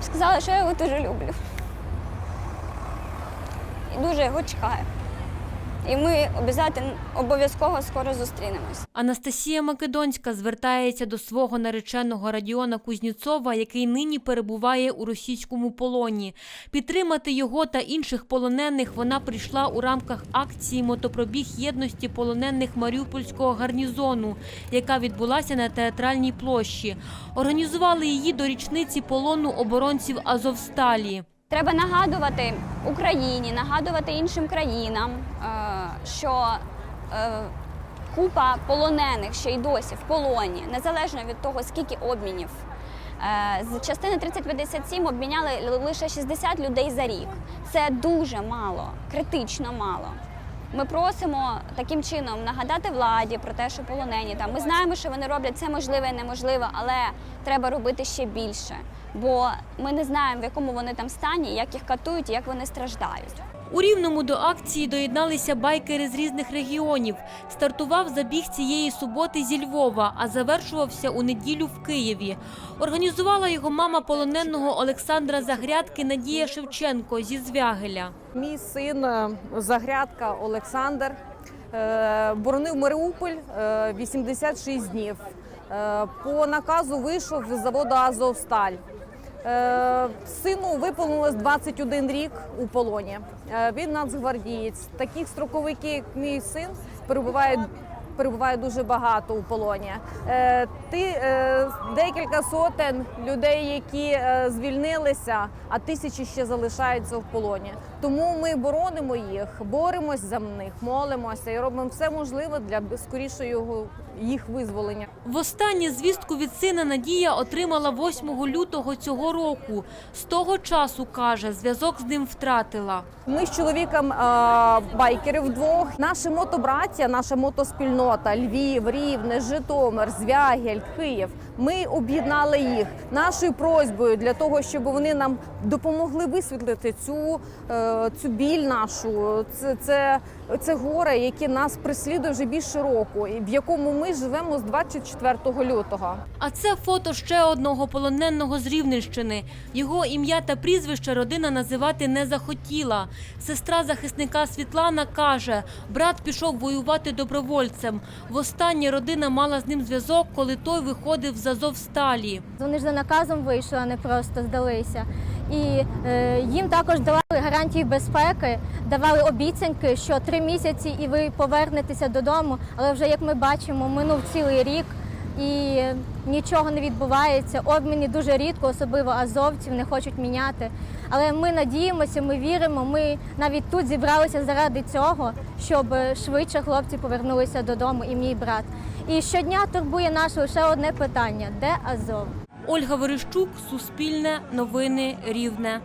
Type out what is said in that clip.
б сказала, що я його дуже люблю. І дуже його чекаю. І ми обов'язково скоро зустрінемось. Анастасія Македонська звертається до свого нареченого Радіона Кузніцова, який нині перебуває у російському полоні. Підтримати його та інших полонених вона прийшла у рамках акції Мотопробіг єдності полонених Маріупольського гарнізону, яка відбулася на театральній площі. Організували її до річниці полону оборонців Азовсталі. Треба нагадувати Україні, нагадувати іншим країнам, е, що е, купа полонених ще й досі в полоні, незалежно від того, скільки обмінів. Е, З частини 3057 обміняли лише 60 людей за рік. Це дуже мало, критично мало. Ми просимо таким чином нагадати владі про те, що полонені там. Ми знаємо, що вони роблять це можливе і неможливе, але треба робити ще більше. Бо ми не знаємо, в якому вони там стані, як їх катують як вони страждають. У Рівному до акції доєдналися байкери з різних регіонів. Стартував забіг цієї суботи зі Львова, а завершувався у неділю в Києві. Організувала його мама полоненого Олександра Загрядки Надія Шевченко зі Звягеля. Мій син е, Загрядка Олександр е, боронив Маріуполь е, 86 днів. Е, По наказу вийшов з заводу Азовсталь. Е, Сину виповнилось 21 рік у полоні. Е, Він нацгвардієць. Таких строковиків, як мій син, перебуває. Перебуває дуже багато у полоні. Е, ти е, декілька сотень людей, які е, звільнилися, а тисячі ще залишаються в полоні. Тому ми боронимо їх, боремось за них, молимося і робимо все можливе для скорішого їх визволення. Востаннє звістку від сина Надія отримала 8 лютого цього року. З того часу, каже, зв'язок з ним втратила. Ми з чоловіком е, байкери вдвох. Наші мотобраття, наша мотоспільнота Львів, Рівне, Житомир, Звягель, Київ. Ми об'єднали їх нашою просьбою для того, щоб вони нам допомогли висвітлити цю, е, цю біль нашу. Це, це, це горе, яке нас преслідує вже більше року, і в якому ми живемо з 24 лютого. А це фото ще одного полоненого з Рівненщини. Його ім'я та прізвище родина називати не захотіла. Сестра захисника Світлана каже, брат пішов воювати добровольцем. Востаннє родина мала з ним зв'язок, коли той виходив з Азовсталі. Вони ж за наказом вийшли, а не просто здалися. І е, їм також давали гарантії безпеки, давали обіцянки, що три місяці і ви повернетеся додому. Але вже як ми бачимо, минув цілий рік і нічого не відбувається. Обміни дуже рідко, особливо азовців, не хочуть міняти. Але ми надіємося, ми віримо. Ми навіть тут зібралися заради цього, щоб швидше хлопці повернулися додому, і мій брат. І щодня турбує нас лише одне питання: де Азов? Ольга Верещук, Суспільне, Новини, Рівне.